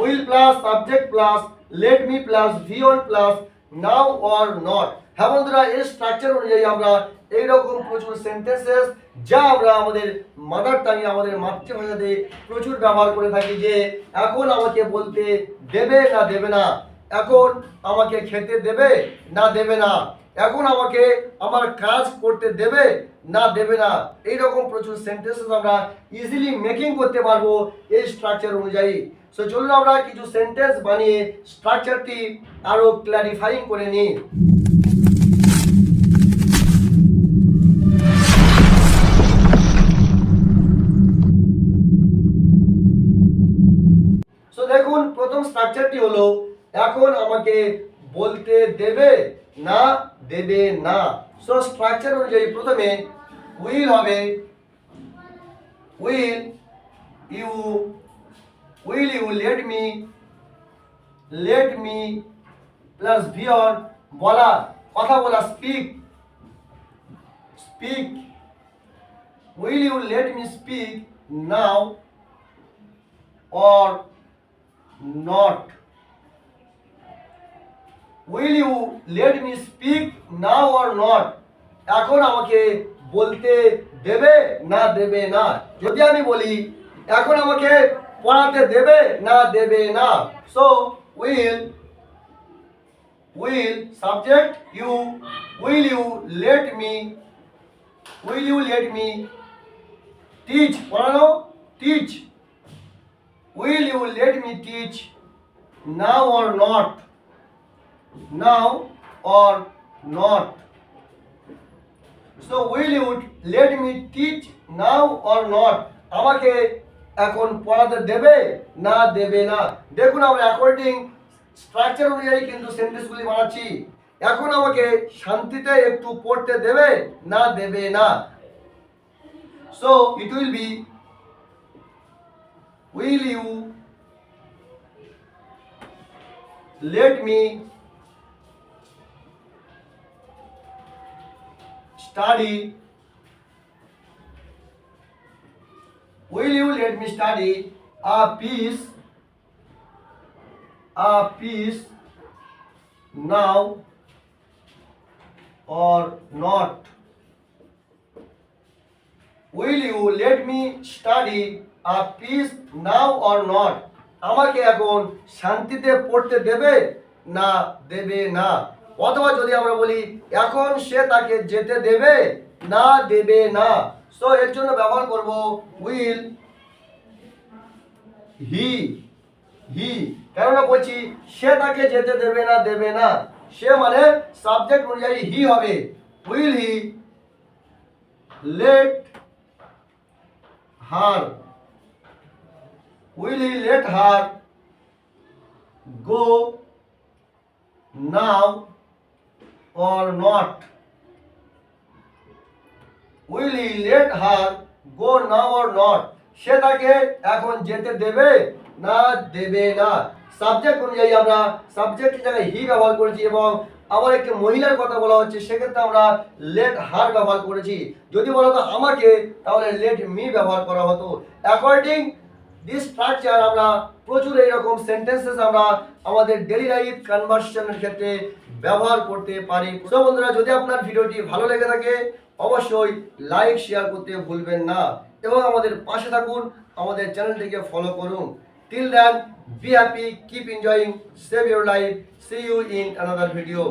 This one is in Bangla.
Will plus subject plus let me plus on plus now or not হ্যাঁ বন্ধুরা এর স্ট্রাকচার অনুযায়ী আমরা এইরকম প্রচুর সেন্টেন্সেস যা আমরা আমাদের মাদার টাঙে আমাদের মাতৃভাষাতে প্রচুর ব্যবহার করে থাকি যে, এখন আমাকে বলতে দেবে না দেবে না? এখন আমাকে খেতে দেবে না দেবে না? এখন আমাকে আমার কাজ করতে দেবে? না দেবে না। এই রকম প্রচুর সেন্টেন্সেস আমরা ইজিলি মেকিং করতে পারব এই স্ট্রাকচার অনুযায়ী। সো চলুন আমরা কিছু সেন্টেন্স বানিয়ে স্ট্রাকচারটি আরও ক্ল্যারিফাইং করে নিই। দেখুন, প্রথম স্ট্রাকচারটি হলো, এখন আমাকে বলতে দেবে না দেবে না সো স্ট্রাকচার অনুযায়ী প্রথমে উইল হবে। Will you will you let me let me plus verb বলা, কথা বলা speak speak will you let me speak now or not? Will you let me speak now or not? এখন আমাকে বলতে দেবে না দেবে না? যদি আমি বলি, এখন আমাকে পড়াতে দেবে না দেবে না? So will will subject you will you let me will you let me teach পড়ানো? Teach Will you let me teach now or not? Now or not? So will you let me teach now or not? আমাকে এখন পড়াতে দেবে না দেবে না দেখুন আমরা অ্যাকর্ডিং স্ট্রাকচার অনুযায়ী কিন্তু সেন্টেন্সগুলি বানাচ্ছি এখন আমাকে শান্তিতে একটু পড়তে দেবে না দেবে না so it will be will you let me study will you let me study a piece a piece now or not will you let me study a piece now or not আমাকে এখন শান্তিতে পড়তে দেবে না দেবে না অথবা যদি আমরা বলি, এখন সে তাকে যেতে দেবে? না দেবে না। সো এর জন্য ব্যবহার করব উইল হি হি কেননা বলছি, সে তাকে যেতে দেবে না দেবে না। সে মানে সাবজেক্ট অনুযায়ী হি হবে। Will he let her will he let her go now? Or not. Will he let her go now or not? সে তাকে এখন যেতে দেবে না দেবে না? সাবজেক্ট অনুযায়ী আমরা সাবজেক্টের জায়গায় হি ব্যবহার করেছি এবং আবার একটি মহিলার কথা বলা হচ্ছে, সেক্ষেত্রে আমরা লেট হার ব্যবহার করেছি। যদি বলা হতো আমাকে, তাহলে লেট মি ব্যবহার করা হতো। অ্যাকর্ডিং দিস স্ট্রাকচার আমরা প্রচুর এইরকম সেন্টেন্সেস আমরা আমাদের ডেলি লাইফ কনভার্সেশনের ক্ষেত্রে ব্যবহার করতে পারি। তো বন্ধুরা, যদি আপনার ভিডিওটি ভালো লেগে থাকে, অবশ্যই লাইক শেয়ার করতে ভুলবেন না। এবং আমাদের পাশে থাকুন, আমাদের চ্যানেলটিকে ফলো করুন। Till then be happy keep enjoying save your life see you in another video